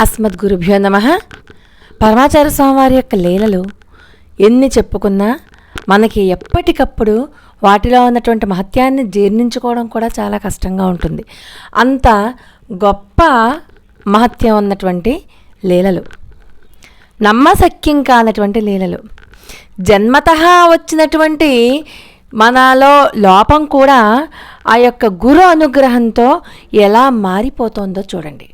అస్మద్గురుభ్యో నమ. పరమాచార్య స్వామివారి యొక్క లీలలు ఎన్ని చెప్పుకున్నా మనకి ఎప్పటికప్పుడు వాటిలో ఉన్నటువంటి మహత్యాన్ని జీర్ణించుకోవడం కూడా చాలా కష్టంగా ఉంటుంది. అంత గొప్ప మహత్యం ఉన్నటువంటి లీలలు. నమ్మశక్యం కానటువంటి లీలలు. జన్మత వచ్చినటువంటి మనలో లోపం కూడా ఆ యొక్క గురు అనుగ్రహంతో ఎలా మారిపోతుందో చూడండి.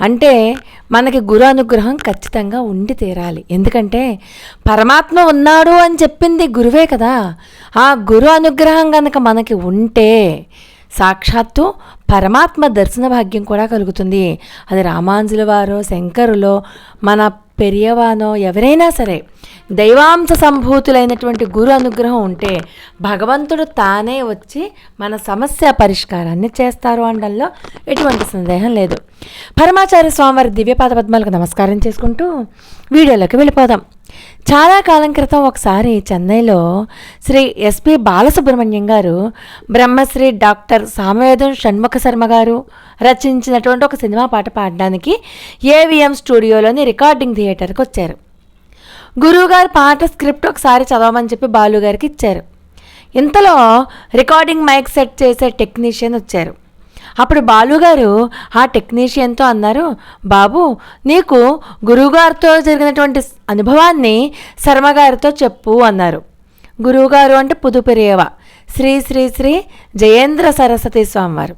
అంటే మనకి గురు అనుగ్రహం ఖచ్చితంగా ఉండి తీరాలి. ఎందుకంటే పరమాత్మ ఉన్నాడు అని చెప్పింది గురువే కదా. ఆ గురు అనుగ్రహం కనుక మనకి ఉంటే సాక్షాత్తు పరమాత్మ దర్శన భాగ్యం కూడా కలుగుతుంది. అది రామాంజుల వారో శంకరులో మన పెరియవానో ఎవరైనా సరే దైవాంశ సంభూతులైనటువంటి గురు అనుగ్రహం ఉంటే భగవంతుడు తానే వచ్చి మన సమస్య పరిష్కారాన్ని చేస్తారు అనడంలో ఎటువంటి సందేహం లేదు. పరమాచార్య స్వామివారి దివ్యపాద పద్మాలకు నమస్కారం చేసుకుంటూ వీడియోలోకి వెళ్ళిపోదాం. చాలా కాలం క్రితం ఒకసారి చెన్నైలో శ్రీ ఎస్పి బాలసుబ్రహ్మణ్యం గారు బ్రహ్మశ్రీ డాక్టర్ సామవేదం షణ్ముఖ శర్మ గారు రచించినటువంటి ఒక సినిమా పాట పాడడానికి ఏవిఎం స్టూడియోలోని రికార్డింగ్ థియేటర్కి వచ్చారు. గురువుగారు పాట స్క్రిప్ట్ ఒకసారి చదవమని చెప్పి బాలు గారికి ఇచ్చారు. ఇంతలో రికార్డింగ్ మైక్ సెట్ చేసే టెక్నీషియన్ వచ్చారు. అప్పుడు బాలుగారు ఆ టెక్నీషియన్తో అన్నారు బాబు నీకు గురువుగారితో జరిగినటువంటి అనుభవాన్ని శర్మగారితో చెప్పు అన్నారు. గురువుగారు అంటే పుదుపెరియవ శ్రీ శ్రీ శ్రీ జయేంద్ర సరస్వతి స్వామివారు.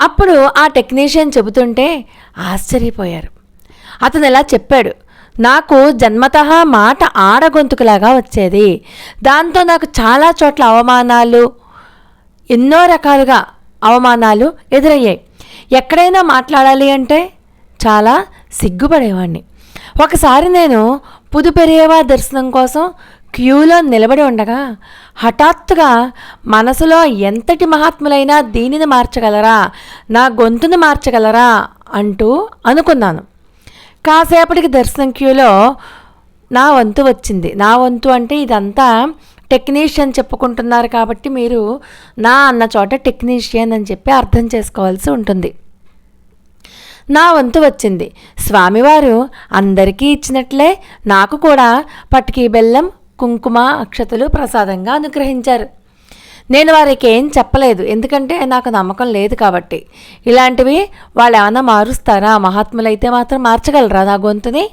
అప్పుడు ఆ టెక్నీషియన్ చెబుతుంటే ఆశ్చర్యపోయారు. అతను ఇలా చెప్పాడు నాకు జన్మత మాట ఆడగొంతుకులాగా వచ్చేది. దాంతో నాకు చాలా చోట్ల అవమానాలు ఎన్నో రకాలుగా అవమానాలు ఎదురయ్యాయి. ఎక్కడైనా మాట్లాడాలి అంటే చాలా సిగ్గుపడేవాడిని ఒకసారి నేను పుదుపెరియవా దర్శనం కోసం క్యూలో నిలబడి ఉండగా హఠాత్తుగా మనసులో ఎంతటి మహాత్ములైనా దీనిని మార్చగలరా? నా గొంతుని మార్చగలరా? అంటూ అనుకున్నాను. కాసేపటికి దర్శనం క్యూలో నా వంతు వచ్చింది. నా వంతు అంటే ఇదంతా టెక్నీషియన్ చెప్పుకుంటున్నారు కాబట్టి మీరు నా అన్న చోట టెక్నీషియన్ అని చెప్పి అర్థం చేసుకోవాల్సి ఉంటుంది. నా వంతు వచ్చింది. స్వామివారు అందరికీ ఇచ్చినట్లే నాకు కూడా పట్టుకీ బెల్లం కుంకుమ అక్షతలు ప్రసాదంగా అనుగ్రహించారు. నేను వారికి ఏం చెప్పలేదు. ఎందుకంటే నాకు నమ్మకం లేదు కాబట్టి. ఇలాంటివి వాళ్ళు ఏమైనా మారుస్తారా? మహాత్ములైతే మాత్రం మార్చగలరా నా గొంతుని?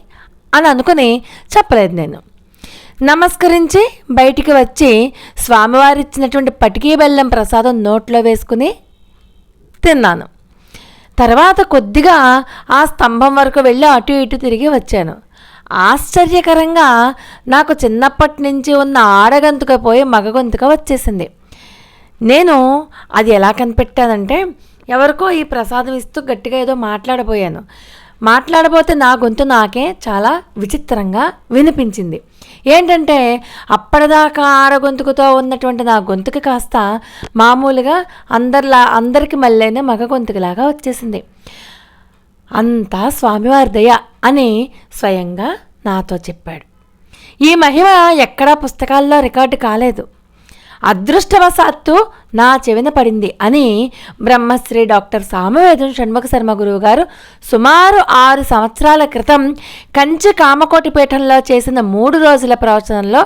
అని అనుకుని చెప్పలేదు నేను. నమస్కరించి బయటికి వచ్చి స్వామివారు ఇచ్చినటువంటి పటికీ బెల్లం ప్రసాదం నోట్లో వేసుకుని తిన్నాను. తర్వాత కొద్దిగా ఆ స్తంభం వరకు వెళ్ళి అటు ఇటు తిరిగి వచ్చాను. ఆశ్చర్యకరంగా నాకు చిన్నప్పటి నుంచి ఉన్న ఆడగంతుక పోయి మగగొంతుక వచ్చేసింది. నేను అది ఎలా కనిపెట్టానంటే ఎవరికో ఈ ప్రసాదం ఇస్తూ గట్టిగా ఏదో మాట్లాడబోయాను. మాట్లాడబోతే నా గొంతు నాకే చాలా విచిత్రంగా వినిపించింది. ఏంటంటే అప్పటిదాకా ఆరగొంతుకుతో ఉన్నటువంటి నా గొంతుకు కాస్త మామూలుగా అందరిలా అందరికి మళ్ళీనే మగ గొంతుకులాగా వచ్చేసింది. అంతా స్వామివారి దయ అని స్వయంగా నాతో చెప్పాడు. ఈ మహిమ ఎక్కడా పుస్తకాల్లో రికార్డు కాలేదు. అదృష్టవశాత్తు నా చెవిన పడింది అని బ్రహ్మశ్రీ డాక్టర్ సామవేదం షణ్ముఖ శర్మ గురువు గారు సుమారు ఆరు సంవత్సరాల క్రితం కంచి కామకోటిపీఠంలో చేసిన మూడు రోజుల ప్రవచనంలో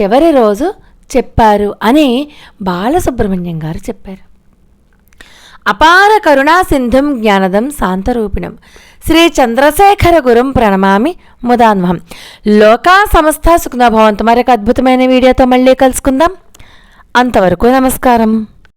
చివరి రోజు చెప్పారు అని బాలసుబ్రహ్మణ్యం గారు చెప్పారు. అపార కరుణా సింధుం జ్ఞానదం శాంతరూపిణం. శ్రీ చంద్రశేఖర గురుం ప్రణమామి ముదాన్వహం. లోకా సంస్థ సుఖనభవంతు. మరొక అద్భుతమైన వీడియోతో మళ్ళీ కలుసుకుందాం. అంతవరకు నమస్కారం.